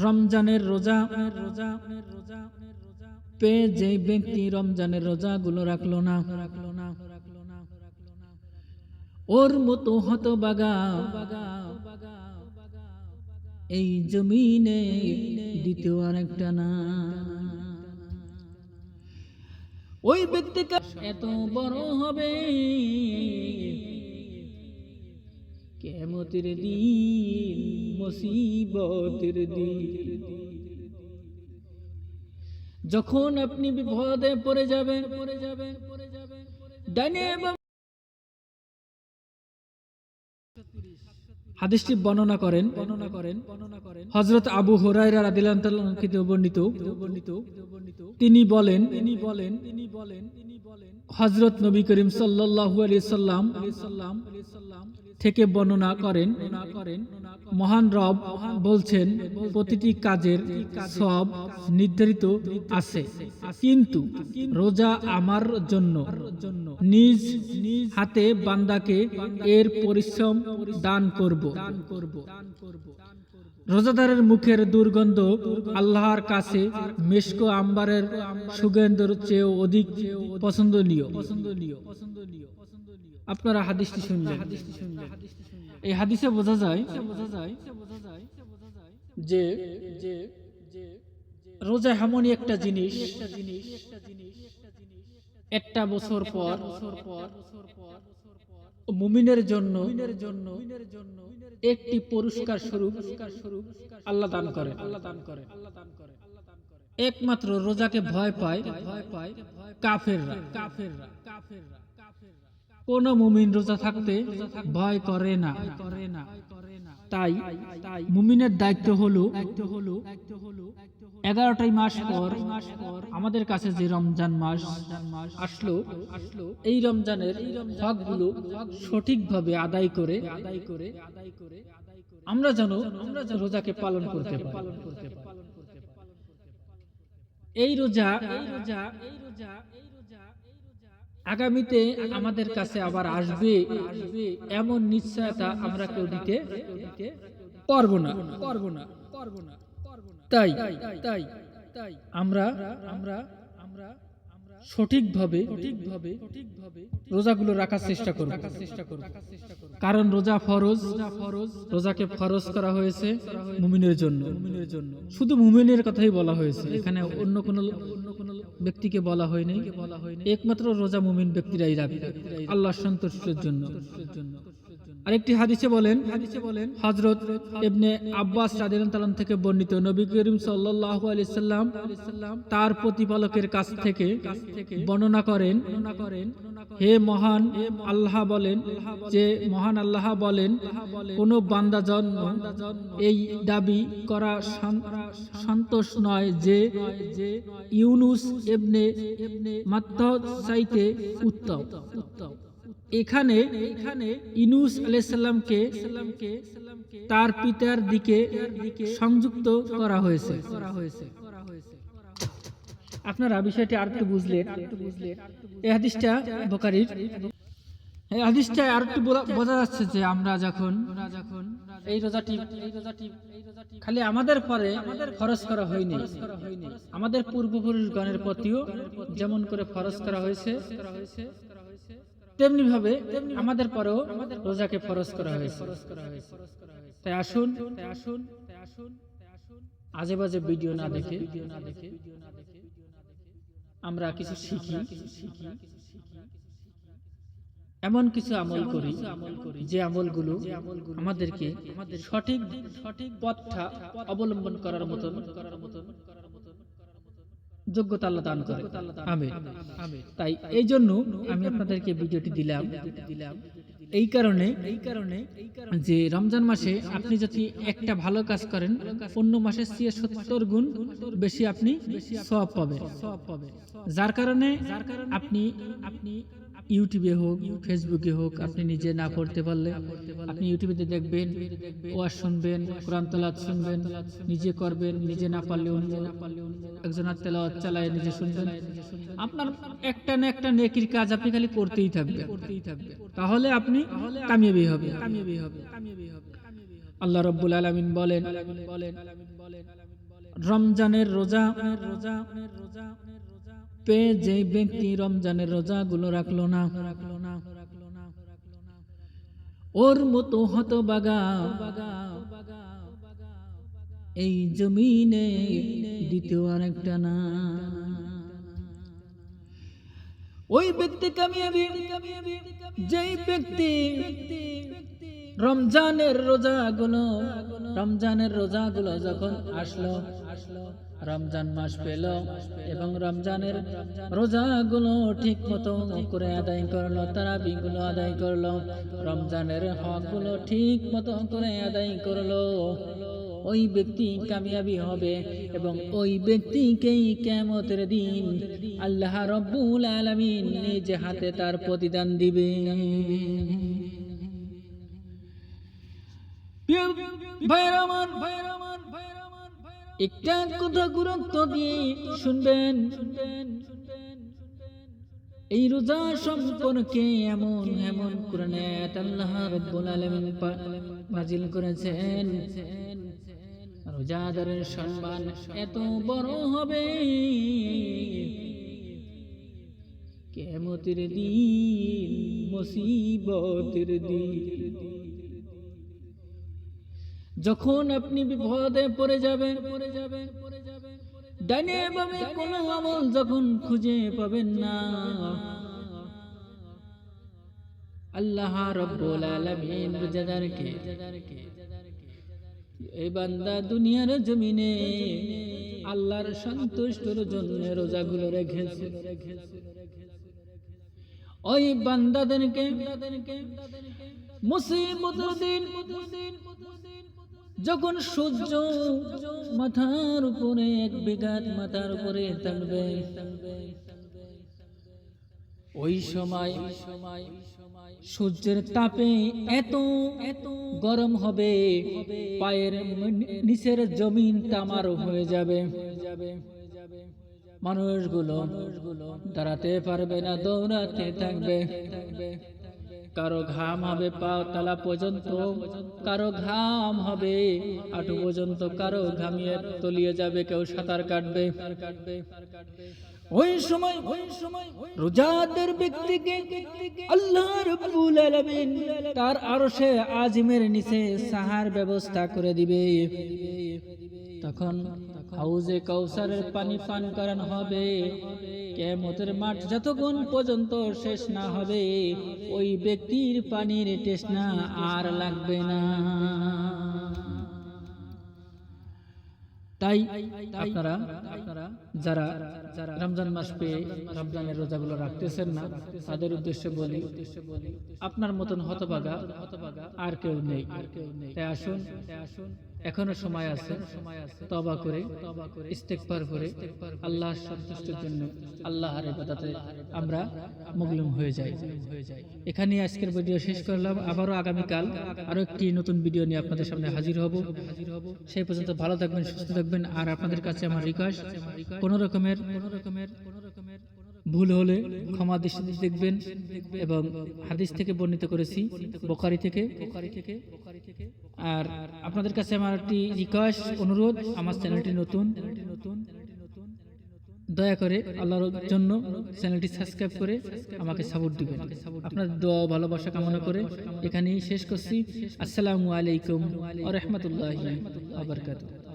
রমজানের রোজা রোজা রোজা পেয়ে যে ব্যক্তি রমজানের রোজা গুলো রাখল না রাখল না রাখল না ওর মতো হত বাগা এই জমিনে দ্বিতীয় আরেকটা না। ওই ব্যক্তিকে এত বড় হবে কেমতের দিন মুসিবতের দিন। যখন আপনি বিপদে পড়ে যাবেন পড়ে যাবেন পড়ে যাবেন বাম- হাদিসটি বর্ণনা করেন। বর্ণনা করেন বর্ণনা করেন। হযরত আবু হুরায়রা রাদিয়াল্লাহু থেকে বর্ণিত বর্ণিত তিনি বলেন তিনি বলেন তিনি বলেন তিনি বলেন হযরত নবী করিম সাল্লাল্লাহু আলাইহি সাল্লাম থেকে বর্ণনা করেন। মহান রব বলছেন, প্রতিটি কাজের সব নির্ধারিত আছে। কিন্তু রোজা আমার জন্য নিজ হাতে বান্দাকে এর পরিশ্রম দান করব। রোজাদারের মুখের দুর্গন্ধ আল্লাহর কাছে মেশকো আম্বারের সুগন্ধের চেয়েও অধিক পছন্দনীয়। পছন্দনীয় আপনারা হাদিসটি শুনলেন। এই হাদিসে বোঝা যায় যে রোজা এমনই একটা জিনিস, একটা বছর পর মুমিনের জন্য একটি পুরস্কার স্বরূপ স্বরূপ আল্লাহ দান করে আল্লাহ দান করে আল্লাহ দান করে একমাত্র রোজাকে ভয় পায় ভয় পায় কাফেররা কাফেররা কাফেররা। কোন মুমিন রোজা থাকতে ভয় করে না। তাই মুমিনের দায়িত্ব হলো এগারোটাই মাস পর আমাদের কাছে যে রমজান মাস আসলো, এই রমজানের হকগুলো সঠিকভাবে আদায় করে আদায় করে আমরা যেন আমরা রোজাকে পালন করতে পালন করতে এই রোজা এই রোজা এই রোজা এই রোজা আগামীতে আমাদের কাছে আবার আসবে এমন নিশ্চয়তা আমরা কেউ দিতে পারব না। পারব না পারব না তাই তাই তাই আমরা আমরা আমরা সঠিকভাবে সঠিকভাবে সঠিকভাবে রোজাগুলো রাখার চেষ্টা করব। চেষ্টা করব কারণ রোজা ফরজ ফরজ রোজাকে ফরজ করা হয়েছে মুমিনের জন্য। মুমিনের জন্য শুধু মুমিনের কথাই বলা হয়েছে। এখানে অন্য কোন অন্য কোন ব্যক্তিকে বলা হয়নি একমাত্র রোজা মুমিন ব্যক্তিরাই রাখবে আল্লাহ সন্তুষ্টের জন্য। আরেকটি হাদিসে বলেন হাদিসে বলেন হযরত ইবনে আব্বাস রাদিয়াল্লাহু থেকে বর্ণিত নবী করিম সাল্লাল্লাহু আলাইহি সাল্লাম তার প্রতিপালকের কাছ থেকে বর্ণনা করেন, হে মহান আল্লাহ বলেন, যে মহান আল্লাহ বলেন, কোন বান্দা জন্ম এই দাবি করা সন্তোষ নয় যে ইউনুস ইবনে মাত্ত চাইতে উত্তম। এখানে ইনুস আলাইসাল্লামকে তার পিতার দিকে সংযুক্ত করা হয়েছে। আপনারা বিষয়টি আর একটু বুঝলেন। এই হাদিসটা বোকারির এই হাদিসটা আর একটু বোঝা- যাচ্ছে যে আমরা যখন যখন এই রোজাটি খালি আমাদের পরে আমাদের খরচ করা হয়নি, আমাদের পূর্বপুরুষগণের প্রতিও যেমন করে খরচ করা হয়েছে তেমনি ভাবে আমাদের পরেও রোজাকে ফরজ করা হয়েছে। তাই আসুন, আজে বাজে ভিডিও না দেখে আমরা কিছু শিখি, এমন কিছু আমল করি যে আমলগুলো আমাদেরকে আমাদের সঠিক সঠিক পথটা অবলম্বন করার মতন করার মতন যোগ্যতা আল্লাহ দান করে। আমিন। তাই এই জন্য আমি আপনাদেরকে ভিডিওটি দিলাম। এই কারণে এই কারণে যে রমজান মাসে আপনি যদি একটা ভালো কাজ করেন অন্য মাসের চেয়ে সত্তর গুণ বেশি আপনি সব পাবে যার কারণে যার কারণে আপনি আপনি ইউটিউবে হোক ফেসবুকে হোক, আপনি নিজে না পড়তে পারলে, আপনি ইউটিউবে দেখবেন, ওয়াজ শুনবেন, কোরআন তেলাওয়াত শুনবেন, নিজে করবেন, নিজে না পারলে অন্য একজনের তেলাওয়াত চালায়, নিজে শুনবেন। আপনার একটা না একটা নেকির কাজ আপনি খালি করতেই থাকবেন। তাহলে আপনি কামিয়াবি হবে কামিয়াবি হবে কামিয়াবি হবে আল্লাহ রব্বুল আলামিন বলেন বলেন রমজানের রোজা রোজা রোজা পে যে ব্যক্তি রমজানের রোজাগুলো রাখল না রাখল না রাখল না ওর মতো হতবাগা এই জমিনে দ্বিতীয় আরেকটা না। ওই ব্যক্তি কামিয়াবি, যেই ব্যক্তি রমজানের রোজাগুলো রমজানের রোজাগুলো যখন আসলো আসলো রমজান মাস পেল এবং রমজানের রোজাগুলো ঠিক মতো করে আদায় করল, তারাবিগুলো আদায় করল, রমজানের হকগুলো ঠিক মতো করে আদায় করল। ওই ব্যক্তি কামিয়াবি হবে এবং ওই ব্যক্তিকেই কেমতের দিন আল্লাহ রব্বুল আলামিন নিজ হাতে তার প্রতিদান দিবে। ভাইরামান ভাইরামান একটা কথা গুরুত্ব দিয়ে শুনবেন। এই রোজা সম্পর্কে এমন এমন কোরআনে আল্লাহ রব্বুল আলামিন নাজিল করেছেন। রোজাদারের সম্মান এত বড় হবে। কেমতের দিন, মুসিবতের দিন যখন আপনি বিপদে পড়ে যাবেন পড়ে যাবেন পড়ে যাবেন ডানে বামে কোনো আমল যখন খুঁজে পাবেন না। আল্লাহ রব্বুল আলামিন রোজাদারকে এই বান্দা দুনিয়ার জমিনে আল্লাহর সন্তুষ্টর জন্য রোজাগুলো রেখেছে। ওই বান্দাদেরকে, মুসিবতের দিন যখন সূর্য মাথার উপরে, এক বিঘাত মাথার উপরে থাকবে, ওই সময় সূর্যের তাপে এত এত গরম হবে, পায়ের নিচের জমিন তামার হয়ে যাবে। মানুষগুলো দাঁড়াতে পারবে না, দৌড়াতে থাকবে। কারও ঘাম হবে পা তালা পর্যন্ত, কারও ঘাম হবে আটু পর্যন্ত, কারও ঘামিয়ে তলিয়ে যাবে, কেউ সাঁতার কাটবে। ওই সময় ওই সময় রোজাদের ব্যক্তিকে আল্লাহ রাব্বুল আলামিন তার আরশে আজিমের নিচে সাহার ব্যবস্থা করে দিবে। তখন হাউজে কাউসারের পানি পান করানো হবে। কেমতের মাঠ যতক্ষণ পর্যন্ত শেষ না হবে, ওই ব্যক্তির পানির টেস্না আর লাগবে না। তাই আপনারা, যারা রমজান মাস পেয়ে রমজানের রোজাগুলো রাখতেছেন না, তাদের উদ্দেশ্যে বলি, আপনার মতন নেই আর কেউ নেই। তাই আসুন আসুন এখনও সময় আছে। তবা করে ইস্তেকবার করে আল্লাহর সন্তুষ্টির জন্য আল্লাহর ইবাদতে আমরা মুগলুম হয়ে যাই। হয়ে যাই এখানে আজকের ভিডিও শেষ করলাম। আবারও আগামীকাল আরও একটি নতুন ভিডিও নিয়ে আপনাদের সামনে হাজির হব। সেই পর্যন্ত ভালো থাকবেন, সুস্থ থাকবেন। আর আপনাদের কাছে আমার রিকোয়েস্ট, কোনো রকমের কোনো রকমের কোনো রকমের ভুল হলে ক্ষমা দৃষ্টিতে দেখবেন এবং হাদিস থেকে বর্ণিত করেছি বোকারি থেকে বোকারি থেকে বোকারি থেকে। আর আপনাদের কাছে আমার একটি রিকোয়েস্ট অনুরোধ, আমার চ্যানেলটি নতুন, দয়া করে আল্লাহর জন্য চ্যানেলটি সাবস্ক্রাইব করে আমাকে সাপোর্ট দিবেন। আপনার দোয়া ভালোবাসা কামনা করে এখানেই শেষ করছি। আসসালামু আলাইকুম আ রহমতুল্লাহ ওয়া বারাকাতুহু।